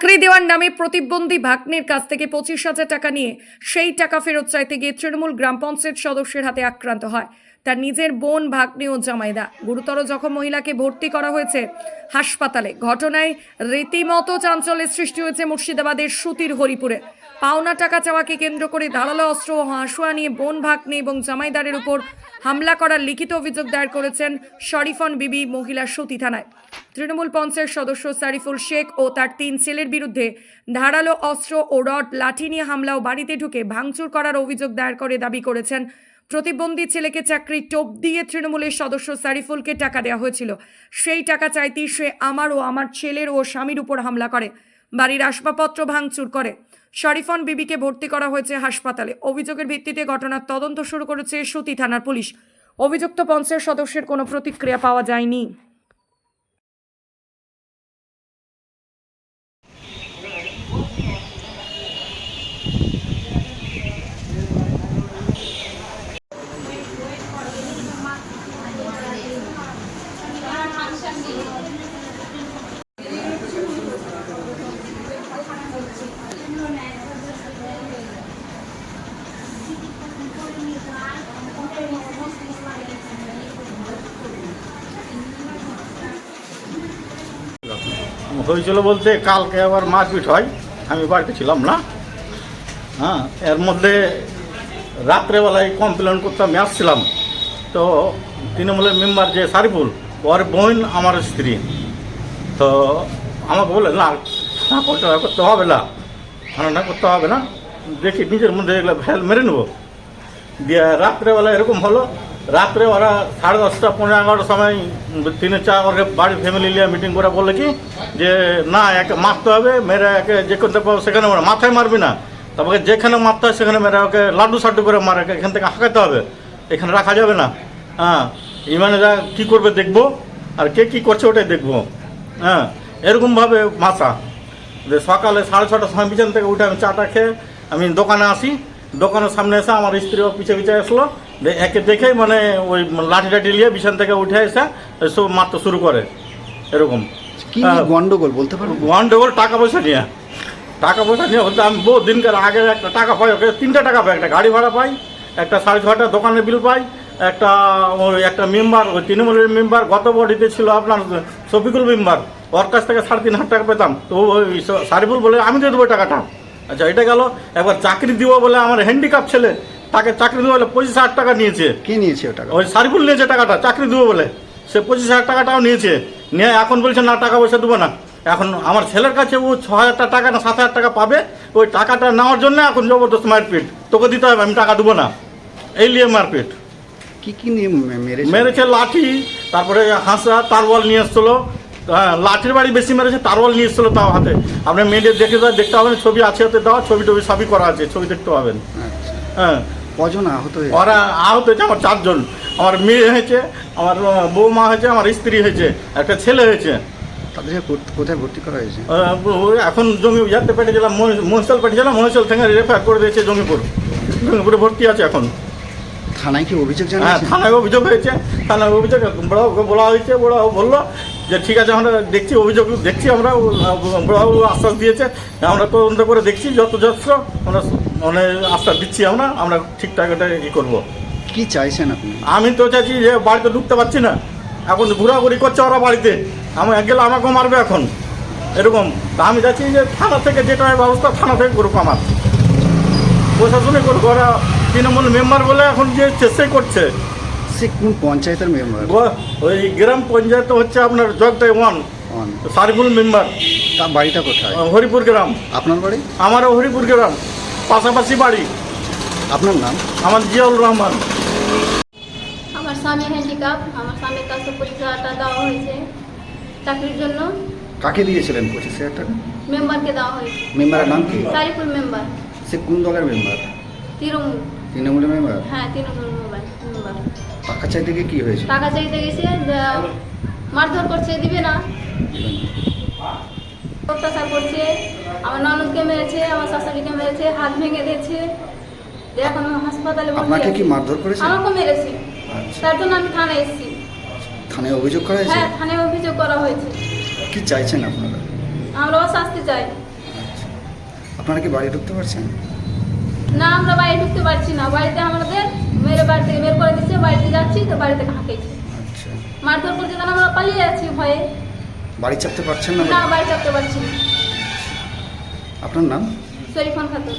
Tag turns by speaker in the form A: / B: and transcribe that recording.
A: চাকরি দেওয়ার নামে প্রতিবন্ধী ভাগ্নের কাছ থেকে পঁচিশ হাজার টাকা নিয়ে সেই টাকা ফেরত চাইতে গিয়ে তৃণমূল গ্রাম পঞ্চায়েত সদস্যের হাতে আক্রান্ত হয়। তার নিজের বোন, ভাগ্নে ও জামাইদা। গুরুতর জখম মহিলাকে ভর্তি করা হয়েছে হাসপাতালে। ঘটনায় রীতিমতো চাঞ্চল্যের সৃষ্টি হয়েছে মুর্শিদাবাদের সুতির হরিপুরে। পাওনা টাকা চাওয়াকে কেন্দ্র করে ধারালো অস্ত্র ও হাঁসুয়া নিয়ে বোন ভাগ্নে এবং জামাইদারের উপর হামলা করার লিখিত অভিযোগ দায়ের করেছেন শরীফন বিবি মহিলা সতী থানায়। তৃণমূল পঞ্চায়েত সদস্য সারিফুল শেখ ও তার তিন ছেলের বিরুদ্ধে ধারালো অস্ত্র ও রড, লাঠি নিয়ে হামলা ও বাড়িতে ঢুকে ভাঙচুর করার অভিযোগ দায়ের করে দাবি করেছেন। প্রতিবন্ধী ছেলেকে চাকরি টোপ দিয়ে তৃণমূলের সদস্য সারিফুলকে টাকা দেওয়া হয়েছিল। সেই টাকা চাইতেই সে আমার ও আমার ছেলের ও স্বামীর উপর হামলা করে। বাড়ির আসবাবপত্র ভাঙচুর করে। শরীফন বিবিকে ভর্তি করা হয়েছে হাসপাতালে। অভিযোগের ভিত্তিতে ঘটনার তদন্ত শুরু করেছে সুতি থানার পুলিশ। অভিযুক্ত পঞ্চায়েত সদস্যের কোনো প্রতিক্রিয়া পাওয়া যায়নি।
B: হয়েছিল বলতে কালকে আবার মারপিট হয়, আমি বাড়িতে ছিলাম না। হ্যাঁ এর মধ্যে রাত্রেবেলায় কমপ্লেন করতে আমি আসছিলাম। তো তৃণমূলের মেম্বার যে সারিফুল, ওর বোন আমার স্ত্রী। তো আমাকে বলে না না করতে হবে করতে হবে না। না করতে হবে না। দেখি নিজের মধ্যে এগুলো ভ্যাল মেরে নেব। দিয়ে রাত্রেবেলা এরকম হলো রাত্রে ওরা সাড়ে দশটা পনেরো এগারোটার সময় তিনে চার ওকে বাড়ির ফ্যামিলি নিয়ে মিটিং করে বললে কি, যে না, একে মারতে হবে মেরে একে যে করতে পারব সেখানে। মাথায় মারবি না। তারপরে যেখানে মারতে হয় সেখানে মেরে ওকে লাড্ডু সাড্ডু করে মারে এখান থেকে হাঁকাতে হবে। এখানে রাখা যাবে না। হ্যাঁ ইমানেরা কী করবে দেখব? আর কে কী করছে ওটাই দেখব। হ্যাঁ এরকমভাবে মাথা। যে সকালে সাড়ে ছটার সময় বিছান থেকে উঠে আমি চাটা খেয়ে আমি দোকানে আসি। দোকানের সামনে এসে আমার স্ত্রীও পিছে পিছে আসলো। একে দেখেই মানে ওই লাঠি টাঠি নিয়ে বিছান থেকে উঠে এসে সব মারতে শুরু করে। এরকম।
C: কি। গন্ডগোল বলতে পারব
B: গন্ডগোল টাকা পয়সা নিয়ে। টাকা পয়সা নিয়ে বলতে আমি বহু দিনকার আগে একটা টাকা পাই ওকে তিনটা টাকা পাই একটা গাড়ি ভাড়া পাই একটা সাড়ে ছটা দোকানের বিল পাই একটা ওই একটা মেম্বার ওই তৃণমূলের মেম্বার গত বডিতে ছিল আপনার শফিকুল মেম্বার ওর কাছ থেকে সাড়ে তিন হাজার টাকা পেতাম। তো ওই সারিফুল বলে আমি দিয়ে দেবো টাকাটা। আচ্ছা এটা গেল। একবার চাকরি দিব বলে আমার হ্যান্ডিক্যাপ ছেলে তাকে চাকরি দেবো বলে পঁচিশ হাজার টাকা নিয়েছে।
C: কে নিয়েছে ও টাকা?
B: ওই সারিফুল নিয়েছে টাকাটা চাকরি দেবো বলে। সে পঁচিশ হাজার টাকাটাও নিয়েছে। নিয়ে এখন বলছে না টাকা পয়সা দেবো না। এখন আমার ছেলের কাছে ও ছ হাজার টাকা না সাত হাজার টাকা পাবে ওই টাকাটা নেওয়ার জন্য এখন জবরদস্ত মারপিট। তোকে দিতে হবে আমি টাকা দেবো না। এই নিয়ে মারপিট।
C: কি কি নিয়ে মে- মেরেছে?
B: মেরেছে লাঠি তারপরে হাঁসা তারওয়াল নিয়ে এসছিলো। হ্যাঁ লাঠির বাড়ি বেশি মেরেছে তারওয়াল নিয়ে এসছিলো তাও হাতে। আপনি মেয়েদের দেখে দেখতে পাবেন ছবি আছে হাতে দেওয়া ছবি টবি সবই করা আছে ছবি দেখতে পাবেন।
C: আচ্ছা।
B: হ্যাঁ
C: কজন আহত হয়েছে?
B: ওরা আহত হয়েছে আমার চারজন। আমার মেয়ে হয়েছে আমার বৌমা হয়েছে আমার স্ত্রী হয়েছে একটা ছেলে হয়েছে।
C: তাদেরকে কোথ- কোথায় ভর্তি করা হয়েছে?
B: আহ, ওই এখন জমি ইয়াতে পেটেছিলাম মহিষাল পেটেছিলাম মহিষাল থেকে রেফার করে দিয়েছে জমিপুর জমিপুরে ভর্তি আছে এখন।
C: থানায় কি অভিযোগ
B: হ্যাঁ থানায় অভিযোগ হয়েছে। থানায় অভিযোগ বড়বাবুকে বলা হয়েছে বড়বাবু বলল যে ঠিক আছে আমরা দেখছি অভিযোগ দেখছি আমরা বড়বাবু আশ্বাস দিয়েছে। আমরা তদন্ত করে দেখছি যত যথেষ্ট আমরা মানে আশ্বাস দিচ্ছি আমরা আমরা ঠিকঠাক এটা ই করব।
C: কি চাইছেন আপনি?
B: আমি তো চাইছি যে বাড়িতে ঢুকতে পারছি না। এখন ঘোরাঘুরি করছে ওরা বাড়িতে। আমি গেলে আমাকেও মারবে এখন। এরকম। আমি চাইছি যে থানা থেকে যেটা ব্যবস্থা থানা থেকে করুক আমার। প্রশাসনে করুক ওরা তৃণমূল মেম্বার বলে এখন যে চেষ্টা করছে।
C: সে কোন পঞ্চায়েতের মেম্বার?
B: ওই গ্রাম পঞ্চায়েত হচ্ছে আপনার জগদাই ওয়ান। সারিফুল মেম্বার।
C: তার বাড়িটা কোথায়?
B: হরিপুর গ্রাম।
C: আপনার বাড়ি?
B: আমারও হরিপুর গ্রাম। পাশাপাশি বাড়ি।
C: আপনার নাম?
B: আমার জিয়াউল রহমান।
D: আমার স্বামী হ্যান্ডিক্যাপ আমার স্বামীর কাছে পঁচিশ হাজার টাকা দেওয়া হয়েছে। চাকরির জন্য।
C: কাকে দিয়েছিলেন পঁচিশ হাজার টাকা
D: মেম্বারকে দেওয়া হয়েছে।
C: মেম্বারের নাম কি?
D: সারিফুল মেম্বার।
C: সে কোন দলের মেম্বার?
D: তৃণমূল।
C: তৃণমূলের মেম্বার?
D: হ্যাঁ তৃণমূল মেম্বার মেম্বার।
C: টাকা চাইতে গিয়ে কি হয়েছে?
D: টাকা চাইতে গেছে মারধর করছে দিবে না। অত্যাচার করছে আমার ননদকে মেরেছে আমার শাশুড়িকে মেরেছে হাত ভেঙে দিয়েছে। এখন হাসপাতালে
C: আপনাকে কি মারধর করেছে?
D: আমাকে মেরেছে।
C: আচ্ছা।
D: তার জন্য আমি থানায় এসেছি।
C: থানায় অভিযোগ করা হয়েছে?
D: হ্যাঁ থানায় অভিযোগ করা হয়েছে।
C: কি চাইছেন আপনারা?
D: আমরা শাস্তি চাই। আচ্ছা।
C: আপনারা কি বাড়ি ঢুকতে পারছেন?
D: না আমরা বাড়ি ঢুকতে পারছি না। বাড়িতে আমাদের মেরে বাড়ি থেকে বের করে দিচ্ছে বাড়িতে যাচ্ছি তো বাড়িতে থেকে হাঁকেছি
C: আচ্ছা।
D: মারধর করছে আমরা পালিয়ে যাচ্ছি ভয়ে।
C: বাড়ি চাপতে পারছেন না
D: না বাড়ি চাপতে পারছি
C: আপনার নাম?
D: শরীফান খাতুন।